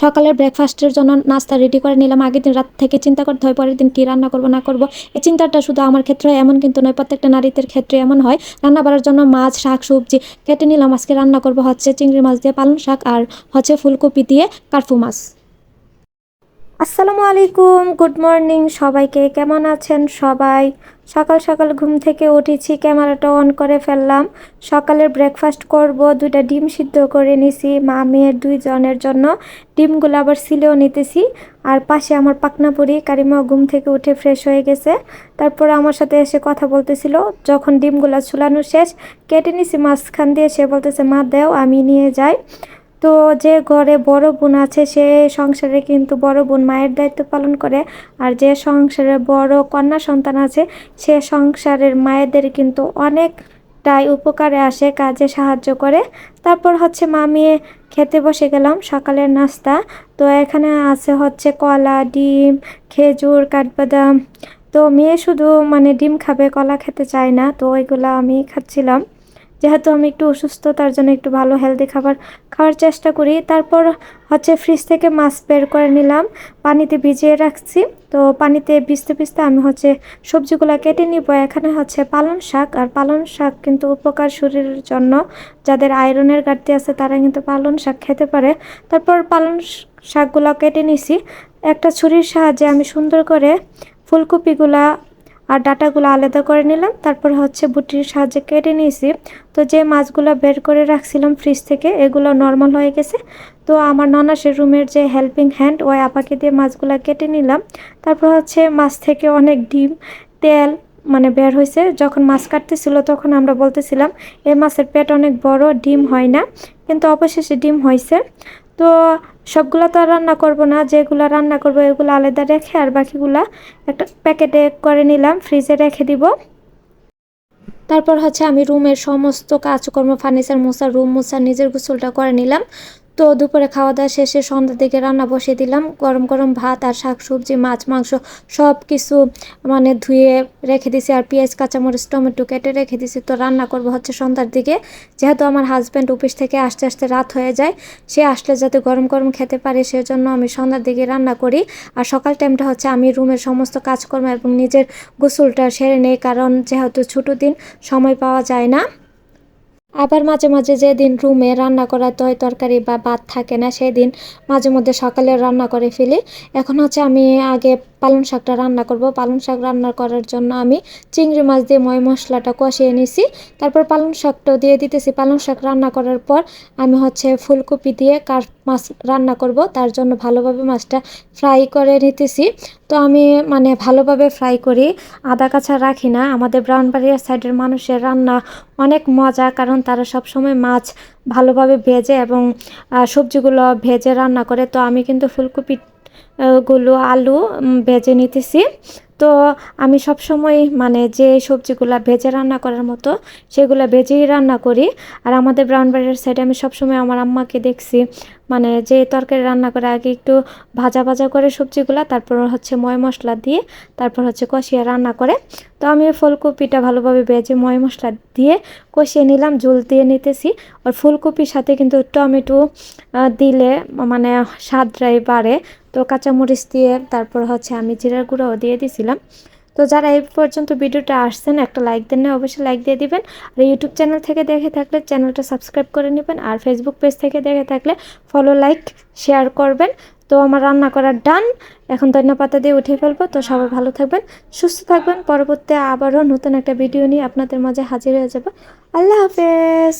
সকালের ব্রেকফাস্টের জন্য নাস্তা রেডি করে নিলাম। আগের দিন রাত থেকে চিন্তা করতে হয়, পরের দিন কী রান্না করব, না করব। এই চিন্তাটা শুধু আমার ক্ষেত্রে হয়, এমন কিন্তু নয়, প্রত্যেকটা নারীদের ক্ষেত্রে এমন হয়। রান্না করার জন্য মাছ, শাক, সবজি কেটে নিলাম। আজকে রান্না করব হচ্ছে চিংড়ি মাছ দিয়ে পালং শাক আর হচ্ছে ফুলকপি দিয়ে কার্ফু মাছ। আসসালামু আলাইকুম, গুড মর্নিং সবাইকে। কেমন আছেন সবাই? সকাল সকাল ঘুম থেকে উঠেছি, ক্যামেরাটা অন করে ফেললাম। সকালের ব্রেকফাস্ট করব, দুইটা ডিম সিদ্ধ করে নিছি। মা, মেয়ের দুইজনের জন্য ডিমগুলো আবার সিলেও নিতেছি। আর পাশে আমার পাকনাপুরি কারিমা ঘুম থেকে উঠে ফ্রেশ হয়ে গেছে। তারপর আমার সাথে এসে কথা বলতেছিল। যখন ডিমগুলো ছুলানো শেষ, কেটে নিছি, মাঝখান দিয়ে সে বলতেছে, মা, দেও, আমি নিয়ে যাই। তো যে ঘরে বড় বোন আছে, সে সংসারে কিন্তু বড় বোন মায়ের দায়িত্ব পালন করে। আর যে সংসারে বড় কন্যা সন্তান আছে, সে সংসারের মায়েদের কিন্তু অনেকটাই উপকারে আসে, কাজে সাহায্য করে। তারপর হচ্ছে মামিয়ে খেতে বসে গেলাম, সকালের নাস্তা। তো এখানে আছে হচ্ছে কলা, ডিম, খেজুর, কাঠবাদাম। তো মেয়ে শুধু মানে ডিম খাবে, কলা খেতে চায় না, তো ওইগুলো আমি খাচ্ছিলাম। যেহেতু আমি একটু অসুস্থ, তার জন্য একটু ভালো হেলদি খাবার খাওয়ার চেষ্টা করি। তারপর হচ্ছে ফ্রিজ থেকে মাছ বের করে নিলাম, পানিতে ভিজিয়ে রাখছি। তো পানিতে ভিজতে ভিজতে আমি হচ্ছে সবজিগুলো কেটে নিব। এখানে হচ্ছে পালং শাক, আর পালং শাক কিন্তু উপকার শরীরের জন্য। যাদের আয়রনের ঘাটতি আছে, তারা কিন্তু পালং শাক খেতে পারে। তারপর পালং শাকগুলো কেটে নিছি। একটা ছুরির সাহায্যে আমি সুন্দর করে ফুলকপিগুলা আর ডাটাগুলো আলাদা করে নিলাম। তারপর হচ্ছে বুটির সাহায্যে কেটে নিয়েছি। তো যে মাছগুলো বের করে রাখছিলাম ফ্রিজ থেকে, এগুলো নর্মাল হয়ে গেছে। তো আমার ননাসের রুমের যে হেল্পিং হ্যান্ড ওই আপাকে দিয়ে মাছগুলো কেটে নিলাম। তারপর হচ্ছে মাছ থেকে অনেক ডিম, তেল মানে বের হয়েছে যখন মাছ কাটতেছিল তখন আমরা বলতেছিলাম এই মাছের পেট অনেক বড়, ডিম হয় না। কিন্তু অবশেষে ডিম হয়েছে তো সবগুলো তো আর রান্না করব না, যেগুলো রান্না করব এগুলো আলাদা রেখে আর বাকিগুলা একটা প্যাকেটে করে নিলাম, ফ্রিজে রেখে দিব। তারপর হচ্ছে আমি রুমের সমস্ত কাজকর্ম, ফার্নিচার মোছা, রুম মোছা, নিজের গোসলটা করে নিলাম। তো দুপুরে খাওয়া দাওয়া শেষে সন্ধ্যার দিকে রান্না বসিয়ে দিলাম। গরম গরম ভাত আর শাক সবজি, মাছ, মাংস সব কিছু মানে ধুয়ে রেখে দিছি আর পেঁয়াজ, কাঁচামরিচ, টমেটো কেটে রেখে দিছি। তো রান্না করব হচ্ছে সন্ধ্যার দিকে। যেহেতু আমার হাজব্যান্ড অফিস থেকে আসতে আসতে রাত হয়ে যায়, সে আসলে যাতে গরম গরম খেতে পারে সেজন্য আমি সন্ধ্যার দিকে রান্না করি। আর সকাল টাইমটা হচ্ছে আমি রুমের সমস্ত কাজকর্ম এবং নিজের গোসলটা সেরে নেই, কারণ যেহেতু ছোটো দিন, সময় পাওয়া যায় না। আবার মাঝে মাঝে যেদিন রুমে রান্না করার তো তরকারি বা ভাত থাকে না, সেদিন মাঝে মধ্যে সকালে রান্না করে ফেলি। এখন হচ্ছে আমি আগে পালং শাকটা রান্না করব। পালং শাক রান্না করার জন্য আমি চিংড়ি মাছ দিয়ে ময় মশলাটা কষিয়ে নিছি। তারপর পালং শাকটাও দিয়ে দিতেছি। পালং শাক রান্না করার পর আমি হচ্ছে ফুলকপি দিয়ে কার মাছ রান্না করব। তার জন্য ভালোভাবে মাছটা ফ্রাই করে নিতেছি। তো আমি মানে ভালোভাবে ফ্রাই করি। আদা কাঁচা রাখি না। আমাদের ব্রাউনবাড়িয়ার সাইডের মানুষের রান্না অনেক মজা কারণ তারা সব সময় মাছ ভালোভাবে ভেজে এবং সবজিগুলো ভেজে রান্না করে। তো আমি কিন্তু ফুলকপি গুলো আলু ভেজে নিতেছি। তো আমি সব সময় মানে যে সবজিগুলো ভেজে রান্না করার মতো, সেগুলো ভেজেই রান্না করি। আর আমাদের ব্রাউনবাড়ির সাইডে আমি সবসময় আমার আম্মাকে দেখছি মানে যে তরকারি রান্না করে আগে একটু ভাজা ভাজা করে সবজিগুলো, তারপর হচ্ছে ময় মশলা দিয়ে, তারপর হচ্ছে কষিয়ে রান্না করে। তো আমি ফুলকপিটা ভালোভাবে ভেজে ময় মশলা দিয়ে কষিয়ে নিলাম, ঝোল দিয়ে নিতেছি। আর ফুলকপির সাথে কিন্তু টমেটো দিলে মানে স্বাদটাই বাড়ে। তো কাঁচামরিচ দিয়ে, তারপর হচ্ছে আমি জিরার গুঁড়োও দিয়ে দিছিলাম তো যারা এই পর্যন্ত ভিডিওটা আসছেন, একটা লাইক দেন না, অবশ্যই লাইক দিয়ে দিবেন। আর ইউটিউব চ্যানেল থেকে দেখে থাকলে চ্যানেলটা সাবস্ক্রাইব করে নেবেন। আর ফেসবুক পেজ থেকে দেখে থাকলে ফলো লাইক শেয়ার করবেন। তো আমার রান্না করার ডান এখন ধন্যপাতা দিয়ে উঠে ফেলব। তো সবাই ভালো থাকবেন, সুস্থ থাকবেন। পরবর্তী আবারও নতুন একটা ভিডিও নিয়ে আপনাদের মাঝে হাজির হয়ে যাব। আল্লাহ হাফেজ।